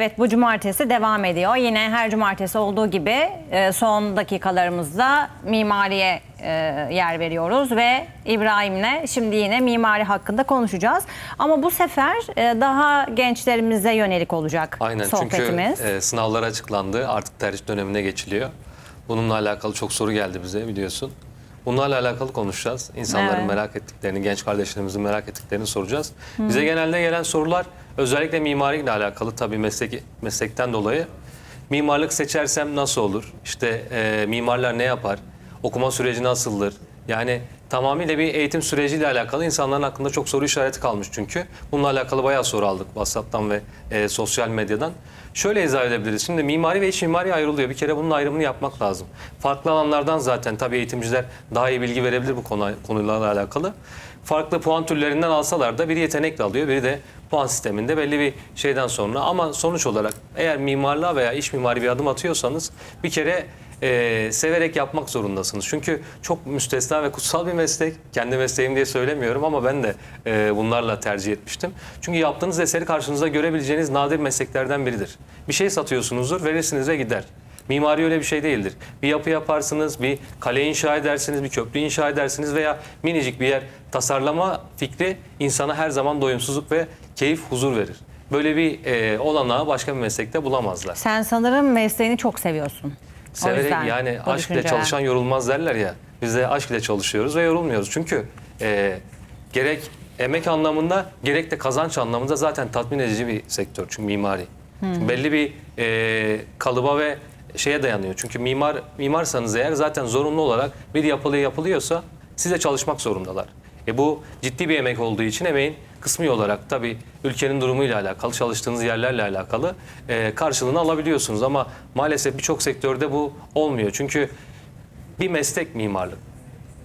Evet bu cumartesi devam ediyor. Yine her cumartesi olduğu gibi e, son dakikalarımızda mimariye e, yer veriyoruz ve İbrahim'le şimdi yine mimari hakkında konuşacağız. Ama bu sefer e, daha gençlerimize yönelik olacak Aynen sohbetimiz. çünkü e, sınavlar açıklandı. Artık tercih dönemine geçiliyor. Bununla alakalı çok soru geldi bize biliyorsun. Bunlarla alakalı konuşacağız. İnsanların Evet. merak ettiklerini, genç kardeşlerimizin merak ettiklerini soracağız. Bize genelde gelen sorular özellikle mimariyle alakalı tabii meslek, meslekten dolayı. Mimarlık seçersem nasıl olur? İşte e, mimarlar ne yapar? Okuma süreci nasıldır? Yani tamamıyla bir eğitim süreciyle alakalı insanların aklında çok soru işareti kalmış çünkü. Bununla alakalı bayağı soru aldık WhatsApp'tan ve e, sosyal medyadan. Şöyle izah edebiliriz. Şimdi mimari ve iç mimari ayrılıyor. Bir kere bunun ayrımını yapmak lazım. Farklı alanlardan zaten tabii eğitimciler daha iyi bilgi verebilir bu konu, konuyla alakalı. Farklı puan türlerinden alsalar da biri yetenekle alıyor, biri de puan sisteminde belli bir şeyden sonra. Ama sonuç olarak eğer mimarlığa veya iç mimari bir adım atıyorsanız bir kere e, severek yapmak zorundasınız. Çünkü çok müstesna ve kutsal bir meslek. Kendi mesleğim diye söylemiyorum ama ben de e, bunlarla tercih etmiştim. Çünkü yaptığınız eseri karşınızda görebileceğiniz nadir mesleklerden biridir. Bir şey satıyorsunuzdur, verirsiniz ve gider. Mimari öyle bir şey değildir. Bir yapı yaparsınız, bir kale inşa edersiniz, bir köprü inşa edersiniz veya minicik bir yer tasarlama fikri insana her zaman doyumsuzluk ve keyif, huzur verir. Böyle bir e, olanağı başka bir meslekte bulamazlar. Sen sanırım mesleğini çok seviyorsun. Severek yüzden yani bu aşk ile düşünceler. çalışan yorulmaz derler ya. Biz de aşk ile çalışıyoruz ve yorulmuyoruz. Çünkü e, gerek emek anlamında gerek de kazanç anlamında zaten tatmin edici bir sektör. Çünkü mimari. Çünkü belli bir e, kalıba ve şeye dayanıyor. Çünkü mimar mimarsanız eğer zaten zorunlu olarak bir yapılı yapılıyorsa size çalışmak zorundalar. E bu ciddi bir emek olduğu için emeğin kısmi olarak tabii ülkenin durumuyla alakalı, çalıştığınız yerlerle alakalı e, karşılığını alabiliyorsunuz. Ama maalesef birçok sektörde bu olmuyor. Çünkü bir meslek mimarlık.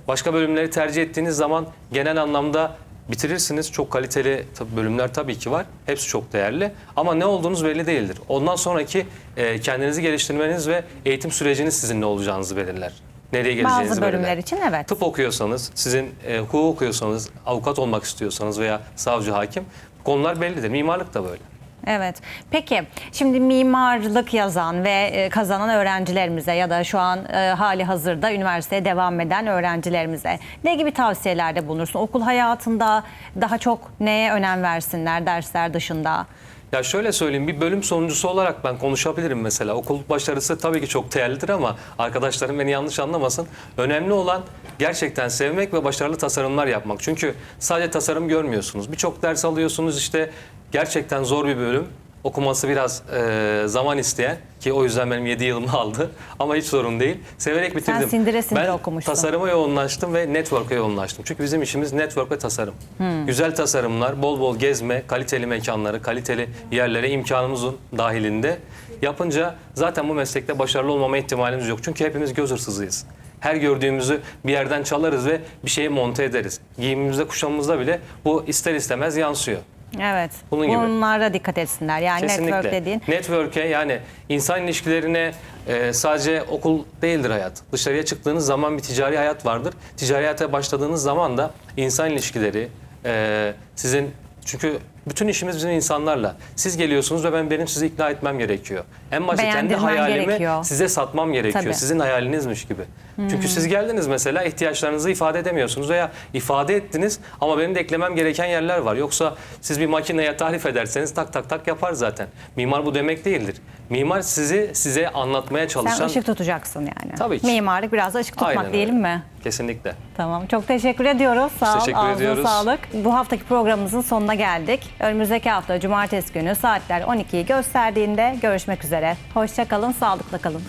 Başka bölümleri tercih ettiğiniz zaman genel anlamda bitirirsiniz. Çok kaliteli bölümler tabii ki var. Hepsi çok değerli. Ama ne olduğunuz belli değildir. Ondan sonraki e, kendinizi geliştirmeniz ve eğitim süreciniz sizin ne olacağınızı belirler. Nereye geleceğinizi Bazı bölümler belirler. için evet. Tıp okuyorsanız, sizin e, hukuk okuyorsanız, avukat olmak istiyorsanız veya savcı, hakim konular bellidir. Mimarlık da böyle. Evet. Peki şimdi mimarlık yazan ve e, kazanan öğrencilerimize ya da şu an e, hali hazırda üniversiteye devam eden öğrencilerimize ne gibi tavsiyelerde bulunursun? Okul hayatında daha çok neye önem versinler dersler dışında? Ya şöyle söyleyeyim bir bölüm sonuncusu olarak ben konuşabilirim mesela. Okul başarısı tabii ki çok değerlidir ama arkadaşlarım beni yanlış anlamasın. Önemli olan gerçekten sevmek ve başarılı tasarımlar yapmak. Çünkü sadece tasarım görmüyorsunuz. Birçok ders alıyorsunuz işte gerçekten zor bir bölüm. Okuması biraz e, zaman isteyen ki o yüzden benim 7 yılımı aldı ama hiç sorun değil. Severek bitirdim. sindire sindire ben okumuştun. tasarıma yoğunlaştım ve network'a yoğunlaştım. Çünkü bizim işimiz network ve tasarım. Hmm. Güzel tasarımlar, bol bol gezme, kaliteli mekanları, kaliteli yerlere imkanımızın dahilinde yapınca zaten bu meslekte başarılı olmama ihtimalimiz yok. Çünkü hepimiz göz hırsızıyız. Her gördüğümüzü bir yerden çalarız ve bir şeye monte ederiz. Giyimimizde, kuşamımızda bile bu ister istemez yansıyor. Evet. Bunun gibi. Bunlara dikkat etsinler. Yani Kesinlikle. network dediğin. Network'e yani insan ilişkilerine e, sadece okul değildir hayat. Dışarıya çıktığınız zaman bir ticari hayat vardır. Ticari hayata başladığınız zaman da insan ilişkileri e, sizin çünkü bütün işimiz bizim insanlarla. Siz geliyorsunuz ve ben benim sizi ikna etmem gerekiyor. En başta kendi hayalimi gerekiyor. size satmam gerekiyor. Tabii. Sizin hayalinizmiş gibi. Çünkü siz geldiniz mesela ihtiyaçlarınızı ifade edemiyorsunuz veya ifade ettiniz ama benim de eklemem gereken yerler var. Yoksa siz bir makineye tarif ederseniz tak tak tak yapar zaten. Mimar bu demek değildir. Mimar sizi size anlatmaya çalışan... Sen ışık tutacaksın yani. Tabii ki. Mimarlık biraz da ışık tutmak Aynen öyle. diyelim mi? Kesinlikle. Tamam. Çok teşekkür ediyoruz. Sağ ol. teşekkür Ağzına ediyoruz. sağlık. Bu haftaki programımızın sonuna geldik. Önümüzdeki hafta cumartesi günü saatler 12'yi gösterdiğinde görüşmek üzere. Hoşça kalın, sağlıkla kalın.